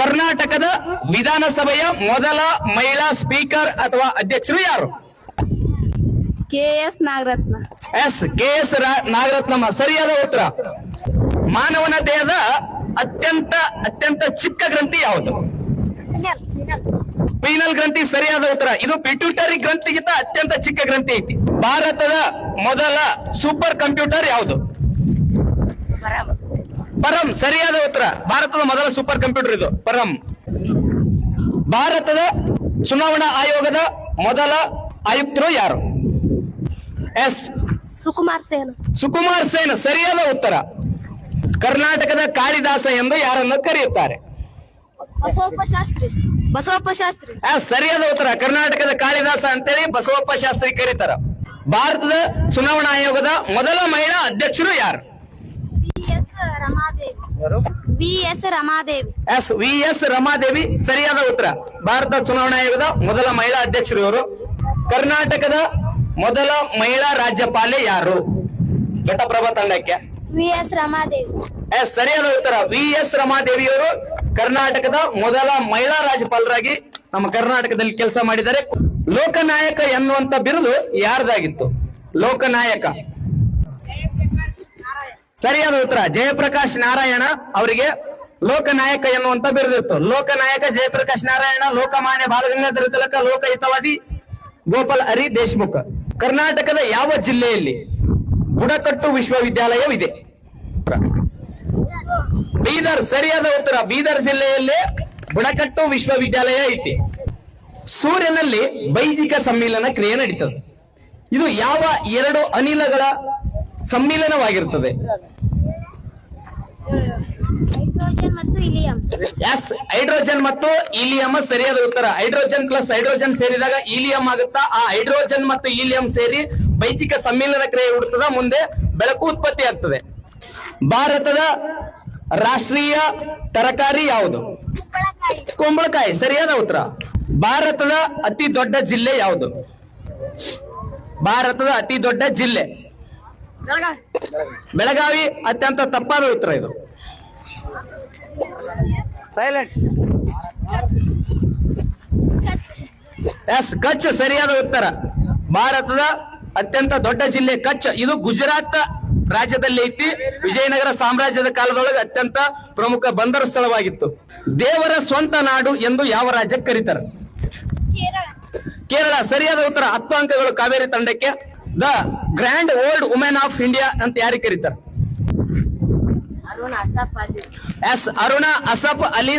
ಕರ್ನಾಟಕದ ವಿಧಾನಸಭೆಯ ಮೊದಲ ಮಹಿಳಾ ಸ್ಪೀಕರ್ ಅಥವಾ ಅಧ್ಯಕ್ಷರು ಯಾರು? KS Nagaratna. Yes K S Nagarathnamma. ಸರಿಯಾದ ಉತ್ತರ. ಮಾನವನ ದೇಹದ ಅತ್ಯಂತ ಅತ್ಯಂತ ಚಿಕ್ಕ ಗ್ರಂಥಿ ಯಾವುದು? ಪೀನಲ್ ಗ್ರಂಥಿ ಸರಿಯಾದ ಉತ್ತರ. ಇದು ಪಿಟ್ಯೂಟರಿ ಗ್ರಂಥಿಗಿಂತ ಅತ್ಯಂತ ಚಿಕ್ಕ ಗ್ರಂಥಿ ಐತಿ. ಭಾರತದ ಮೊದಲ ಸೂಪರ್ ಕಂಪ್ಯೂಟರ್ ಯಾವುದು? ಪರಂ ಸರಿಯಾದ ಉತ್ತರ. ಭಾರತದ ಮೊದಲ ಸೂಪರ್ ಕಂಪ್ಯೂಟರ್ ಇದು. ಪರಂ. ಭಾರತದ ಚುನಾವಣಾ ಆಯೋಗದ ಮೊದಲ ಆಯುಕ್ತರು ಯಾರು? ಎಸ್. ಸುಕುಮಾರ್ ಸೇನ್. ಸುಕುಮಾರ್ ಸೇನ್ ಸರಿಯಾದ ಉತ್ತರ. ಕರ್ನಾಟಕದ ಕಾಳಿದಾಸ ಎಂದು ಯಾರನ್ನು ಕರೆಯುತ್ತಾರೆ? ಬಸವಪ್ಪ ಶಾಸ್ತ್ರಿ. ಬಸವಪ್ಪ ಶಾಸ್ತ್ರಿ. ಸರಿಯಾದ ಉತ್ತರ. ಕರ್ನಾಟಕದ ಕಾಳಿದಾಸ ಅಂತೇಳಿ ಬಸವಪ್ಪ ಶಾಸ್ತ್ರಿ ಕರೀತಾರ. ಭಾರತದ ಚುನಾವಣಾ ಆಯೋಗದ ಮೊದಲ ಮಹಿಳಾ ಅಧ್ಯಕ್ಷರು ಯಾರು? ಎಸ್ ವಿ ಎಸ್ ರಮಾದೇವಿ ಸರಿಯಾದ ಉತ್ತರ. ಭಾರತ ಚುನಾವಣಾ ಆಯೋಗದ ಮೊದಲ ಮಹಿಳಾ ಅಧ್ಯಕ್ಷರು ಇವರು. ಕರ್ನಾಟಕದ ಮೊದಲ ಮಹಿಳಾ ರಾಜ್ಯಪಾಲೆ ಯಾರು? ಘಟಪ್ರಭಾ ತಂಡಕ್ಕೆ. V S Ramadevi. ಎಸ್ ಸರಿಯಾದ ಉತ್ತರ. ವಿ ಎಸ್ ರಮಾದೇವಿಯವರು ಕರ್ನಾಟಕದ ಮೊದಲ ಮಹಿಳಾ ರಾಜ್ಯಪಾಲರಾಗಿ ನಮ್ಮ ಕರ್ನಾಟಕದಲ್ಲಿ ಕೆಲಸ ಮಾಡಿದ್ದಾರೆ. ಲೋಕನಾಯಕ ಎನ್ನುವಂತ ಬಿರುದು ಯಾರ್ದಾಗಿತ್ತು? ಲೋಕನಾಯಕ. ಸರಿಯಾದ ಉತ್ತರ. ಜಯಪ್ರಕಾಶ್ ನಾರಾಯಣ ಅವರಿಗೆ ಲೋಕನಾಯಕ ಎನ್ನುವಂತ ಬಿರುದಿತ್ತು. ಲೋಕನಾಯಕ ಜಯಪ್ರಕಾಶ್ ನಾರಾಯಣ ಲೋಕಮಾನ್ಯ ಬಾಲಗಂಗಾಧರ ತಿಲಕ, ಲೋಕಹಿತವಾದಿ ಗೋಪಾಲ್ ಹರಿ ದೇಶಮುಖ. ಕರ್ನಾಟಕದ ಯಾವ ಜಿಲ್ಲೆಯಲ್ಲಿ ಬುಡಕಟ್ಟು ವಿಶ್ವವಿದ್ಯಾಲಯವಿದೆ? ಬೀದರ್. ಸರಿಯಾದ ಉತ್ತರ. ಬೀದರ್ ಜಿಲ್ಲೆಯಲ್ಲಿ ಬುಡಕಟ್ಟು ವಿಶ್ವವಿದ್ಯಾಲಯ ಐತಿ. ಸೂರ್ಯನಲ್ಲಿ ಬೈಜಿಕ ಸಮ್ಮಿಲನ ಕ್ರಿಯೆ ನಡೀತದೆ. ಇದು ಯಾವ ಎರಡು ಅನಿಲಗಳ ಸಮ್ಮಿಲನವಾಗಿರ್ತದೆ? ಎಸ್ ಹೈಡ್ರೋಜನ್ ಮತ್ತು ಈಲಿಯಂ ಸರಿಯಾದ ಉತ್ತರ. ಹೈಡ್ರೋಜನ್ ಪ್ಲಸ್ ಹೈಡ್ರೋಜನ್ ಸೇರಿದಾಗ ಈಲಿಯಂ ಆಗುತ್ತಾ? ಆ ಹೈಡ್ರೋಜನ್ ಮತ್ತು ಈಲಿಯಂ ಸೇರಿ ಭೈತಿಕ ಸಮ್ಮಿಲನ ಕ್ರಿಯೆ ಹುಡುತದ ಮುಂದೆ ಬೆಳಕು ಉತ್ಪತ್ತಿ ಆಗ್ತದೆ. ಭಾರತದ ರಾಷ್ಟ್ರೀಯ ತರಕಾರಿ ಯಾವುದು? ಕುಂಬಳಕಾಯಿ ಸರಿಯಾದ ಉತ್ತರ. ಭಾರತದ ಅತಿ ದೊಡ್ಡ ಜಿಲ್ಲೆ ಯಾವುದು? ಭಾರತದ ಅತಿ ದೊಡ್ಡ ಜಿಲ್ಲೆ. ಬೆಳಗಾವಿ. ಅತ್ಯಂತ ತಪ್ಪಾದ ಉತ್ತರ ಇದು. ಸೈಲೆಂಟ್ ಎಸ್ ಕಚ್ ಸರಿಯಾದ ಉತ್ತರ. ಭಾರತದ ಅತ್ಯಂತ ದೊಡ್ಡ ಜಿಲ್ಲೆ ಕಚ್. ಇದು ಗುಜರಾತ್ ರಾಜ್ಯದಲ್ಲಿ ಐತಿ. ವಿಜಯನಗರ ಸಾಮ್ರಾಜ್ಯದ ಕಾಲದೊಳಗೆ ಅತ್ಯಂತ ಪ್ರಮುಖ ಬಂದರು ಸ್ಥಳವಾಗಿತ್ತು. ದೇವರ ಸ್ವಂತ ನಾಡು ಎಂದು ಯಾವ ರಾಜ್ಯಕ್ಕೆ ಕರೀತಾರೆ? ಕೇರಳ. ಕೇರಳ ಸರಿಯಾದ ಉತ್ತರ. ಹತ್ತು ಅಂಕಗಳು ಕಾವೇರಿ ತಂಡಕ್ಕೆ. The grand old women of India ಅಂತ ಯಾರಿಗೆ ಕರೀತಾರೆ? ಅರುಣ್ ಅಸಫ್ ಅಲಿ. ಎಸ್ ಅರುಣ ಅಸಫ್ ಅಲಿ